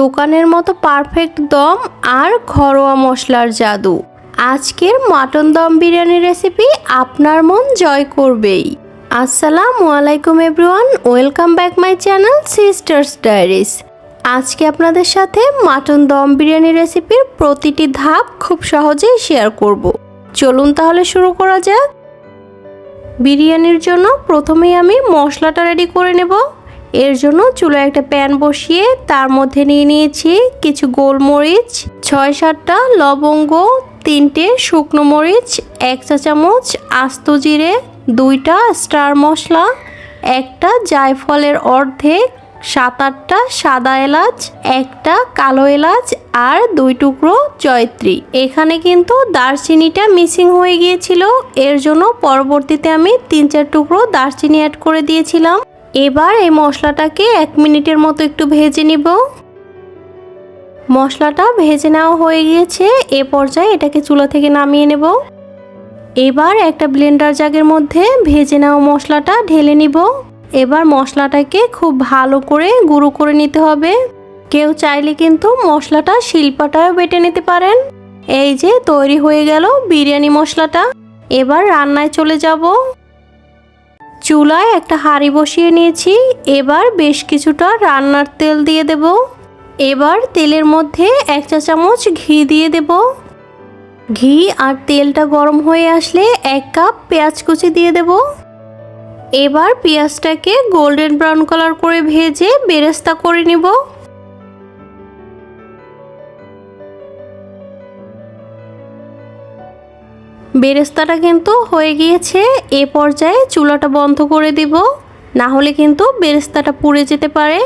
দোকানের মতো পারফেক্ট দম আর ঘরোয়া মশলার জাদু। আজকের মাটন দম বিরিয়ানি রেসিপি আপনার মন জয় করবেই। আসসালামু আলাইকুম everyone welcome back my channel sisters diaries আজকে আপনাদের সাথে মাটন দম বিরিয়ানি রেসিপির প্রতিটি ধাপ খুব সহজেই শেয়ার করব। চলুন তাহলে শুরু করা যাক। বিরিয়ানির জন্য প্রথমেই আমি মশলাটা রেডি করে নেব। এর জন্য চুলায় একটা প্যান বসিয়ে তার মধ্যে নিয়ে নিয়েছি কিছু গোলমরিচ, ছয় সাতটা লবঙ্গ, তিনটে শুকনো মরিচ, এক চা চামচ আস্ত জিরে, দুইটা স্টার মশলা, একটা জায়ফলের অর্ধেক, সাত আটটা সাদা এলাচ, একটা কালো এলাচ আর দুই টুকরো জয়ত্রী। এখানে কিন্তু দারচিনিটা মিসিং হয়ে গিয়েছিল, এর জন্য পরবর্তীতে আমি তিন চার টুকরো দারচিনি অ্যাড করে দিয়েছিলাম। এবার এই মশলাটাকে এক মিনিটের মতো একটু ভেজে নিব। মশলাটা ভেজে নেওয়া হয়ে গিয়েছে, এ পর্যায়ে এটাকে চুলা থেকে নামিয়ে নেব। এবার একটা ব্লেন্ডার জাগের মধ্যে ভেজে নেওয়া মশলাটা ঢেলে নিব। এবার মশলাটাকে খুব ভালো করে গুঁড়ো করে নিতে হবে। কেউ চাইলে কিন্তু মশলাটা শিল্পাটাও বেটে নিতে পারেন। এই যে তৈরি হয়ে গেল বিরিয়ানি মশলাটা। এবার রান্নায় চলে যাব। চুলায় একটা হাঁড়ি বসিয়ে নিয়েছি। এবার বেশ কিছুটা রান্নার তেল দিয়ে দেব। এবার তেলের মধ্যে এক চা চামচ ঘি দিয়ে দেব। ঘি আর তেলটা গরম হয়ে আসলে এক কাপ পেঁয়াজ কুচি দিয়ে দেব। এবার পেঁয়াজটাকে গোল্ডেন ব্রাউন কালার করে ভেজে বেরেস্তা করে নিব। বেরেস্তাটা কিন্তু হয়ে গিয়েছে। এ পর্যায়ে চুলাটা বন্ধ করে দিব। না হলে কিন্তু বেরেস্তাটা পুড়ে যেতে পারে।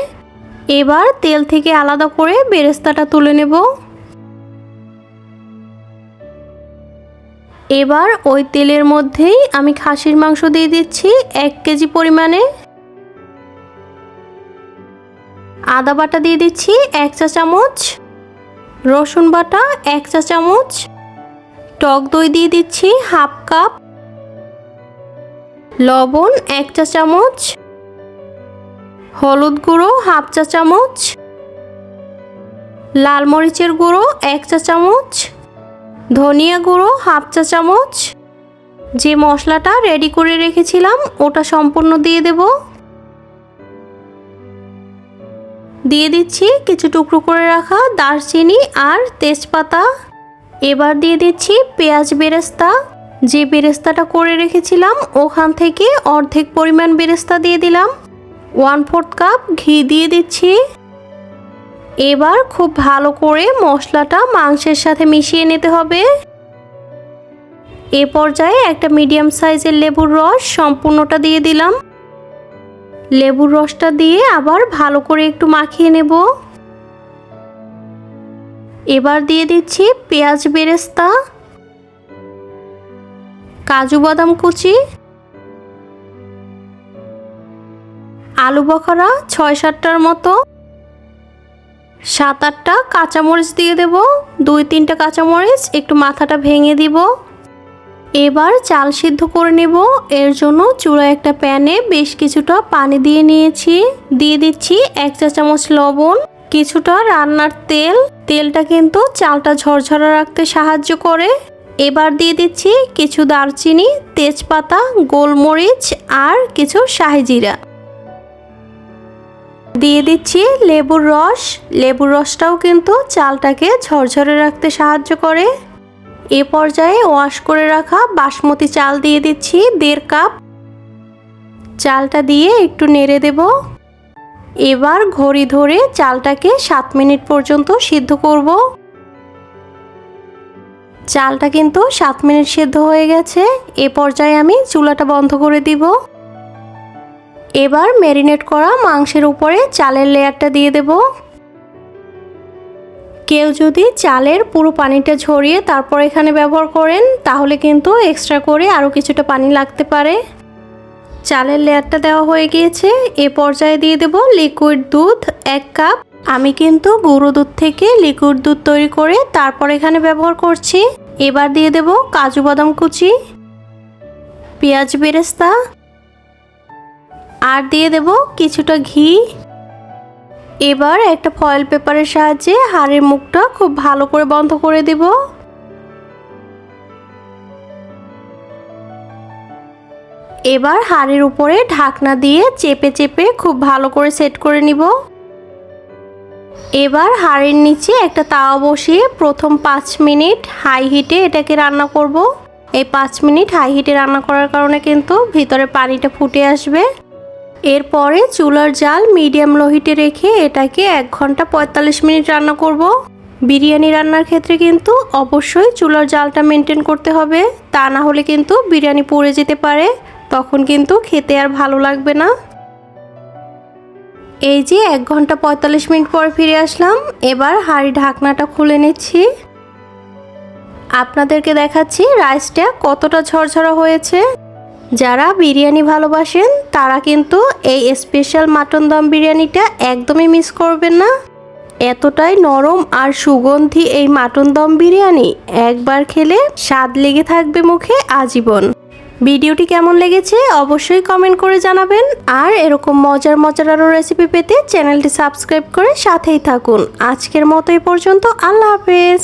এবার তেল থেকে আলাদা করে বেরেস্তাটা তুলে নেব। এবার ওই তেলের মধ্যেই আমি খাসির মাংস দিয়ে দিচ্ছি এক কেজি পরিমাণে। আদা বাটা দিয়ে দিচ্ছি এক চা চামচ রসুন বাটা এক চা চামচ টক দই দিয়ে দিচ্ছি হাফ কাপ। লবণ এক চা চামচ। হলুদ গুঁড়ো হাফ চা চামচ। লাল মরিচের গুঁড়ো এক চা চামচ। ধনিয়া গুঁড়ো হাফ চা চামচ। যে মশলাটা রেডি করে রেখেছিলাম, ওটা সম্পূর্ণ দিয়ে দেব। দিয়ে দিচ্ছি কিছু টুকরো করে রাখা দারচিনি আর তেজপাতা। এবার দিয়ে দিচ্ছি পেঁয়াজ বেরেস্তা। যে বেরেস্তাটা করে রেখেছিলাম, ওখান থেকে অর্ধেক পরিমাণ বেরেস্তা দিয়ে দিলাম। ওয়ান ফোর্থ কাপ ঘি দিয়ে দিচ্ছি। এবার খুব ভালো করে মশলাটা মাংসের সাথে মিশিয়ে নিতে হবে। এ পর্যায়ে একটা মিডিয়াম সাইজের লেবুর রস সম্পূর্ণটা দিয়ে দিলাম। লেবুর রসটা দিয়ে আবার ভালো করে একটু মাখিয়ে নেব। এবার দিয়ে দিচ্ছি পেঁয়াজ বেরেস্তা, কাজু বাদাম কুচি, আলু বখরা ছয় সাতটার মতো, সাত আটটা কাঁচামরিচ দিয়ে দেব, দুই তিনটা কাঁচামরিচ, একটু মাথাটা ভেঙে দিব। এবার চাল সিদ্ধ করে নেব, এর জন্য চূড়ায় একটা প্যানে বেশ কিছুটা পানি দিয়ে নিয়েছি। দিয়ে দিচ্ছি এক চা চামচ লবণ। কিছুটা রান্নার তেল। তেলটা কিন্তু চালটা ঝরঝরা রাখতে সাহায্য করে। এবার দিয়ে দিচ্ছি কিছু দারচিনি, তেজপাতা, গোলমরিচ আর কিছু শাহিজিরা দিয়ে দিচ্ছি লেবুর রস। লেবুর রসটাও কিন্তু চালটাকে ঝরঝরে রাখতে সাহায্য করে। এ পর্যায়ে ওয়াশ করে রাখা বাসমতি চাল দিয়ে দিচ্ছি দেড় কাপ। চালটা দিয়ে একটু নেড়ে দেব। এবার ঘড়ি ধরে চালটাকে সাত মিনিট পর্যন্ত সিদ্ধ করব। চালটা কিন্তু সাত মিনিট সিদ্ধ হয়ে গেছে। এ পর্যায়ে আমি চুলাটা বন্ধ করে দিব। এবার ম্যারিনেট করা মাংসের উপরে চালের লেয়ারটা দিয়ে দেব। কেউ যদি চালের পুরো পানিটা ঝরিয়ে তারপর এখানে ব্যবহার করেন, তাহলে কিন্তু এক্সট্রা করে আরও কিছুটা পানি লাগতে পারে। চালের লেয়ারটা দেওয়া হয়ে গিয়েছে। এ পর্যায়ে দিয়ে দেব লিকুইড দুধ, এক কাপ আমি কিন্তু গুঁড়ো দুধ থেকে লিকুইড দুধ তৈরি করে তারপর এখানে ব্যবহার করছি। এবার দিয়ে দেব কাজু বাদাম কুচি, পেঁয়াজ বেরেস্তা, আর দিয়ে দেব কিছুটা ঘি। এবার একটা ফয়েল পেপারের সাহায্যে হাড়ের মুখটা খুব ভালো করে বন্ধ করে দেব। এবার হাড়ের উপরে ঢাকনা দিয়ে চেপে চেপে খুব ভালো করে সেট করে নিব। এবার হাড়ের নিচে একটা তাওয়া বসিয়ে প্রথম পাঁচ মিনিট হাই হিটে এটাকে রান্না করব। এই পাঁচ মিনিট হাই হিটে রান্না করার কারণে কিন্তু ভিতরে পানিটা ফুটে আসবে। এরপরে চুলার জাল মিডিয়াম লো হিটে রেখে এটাকে এক ঘণ্টা পঁয়তাল্লিশ মিনিট রান্না করব। বিরিয়ানি রান্নার ক্ষেত্রে কিন্তু অবশ্যই চুলার জালটা মেনটেন করতে হবে। তা না হলে কিন্তু বিরিয়ানি পুড়ে যেতে পারে। তখন কিন্তু খেতে আর ভালো লাগবে না। এই যে এক ঘণ্টা পঁয়তাল্লিশ মিনিট পর ফিরে আসলাম, এবার হাঁড়ি ঢাকনাটা খুলে নিচ্ছি। আপনাদেরকে দেখাচ্ছি রাইসটা কতটা ঝরঝরা হয়েছে। যারা বিরিয়ানি ভালোবাসেন, তারা কিন্তু এই স্পেশাল মাটন দম বিরিয়ানিটা একদমই মিস করবেন না। এতটাই নরম আর সুগন্ধি এই মাটন দম বিরিয়ানি, একবার খেলে স্বাদ লেগে থাকবে মুখে, আজীবন। ভিডিওটি কেমন লেগেছে অবশ্যই কমেন্ট করে জানাবেন। আর এরকম মজার মজার আরও রেসিপি পেতে চ্যানেলটি সাবস্ক্রাইব করে সাথেই থাকুন। আজকের মতো এ পর্যন্ত, আল্লাহ হাফেজ।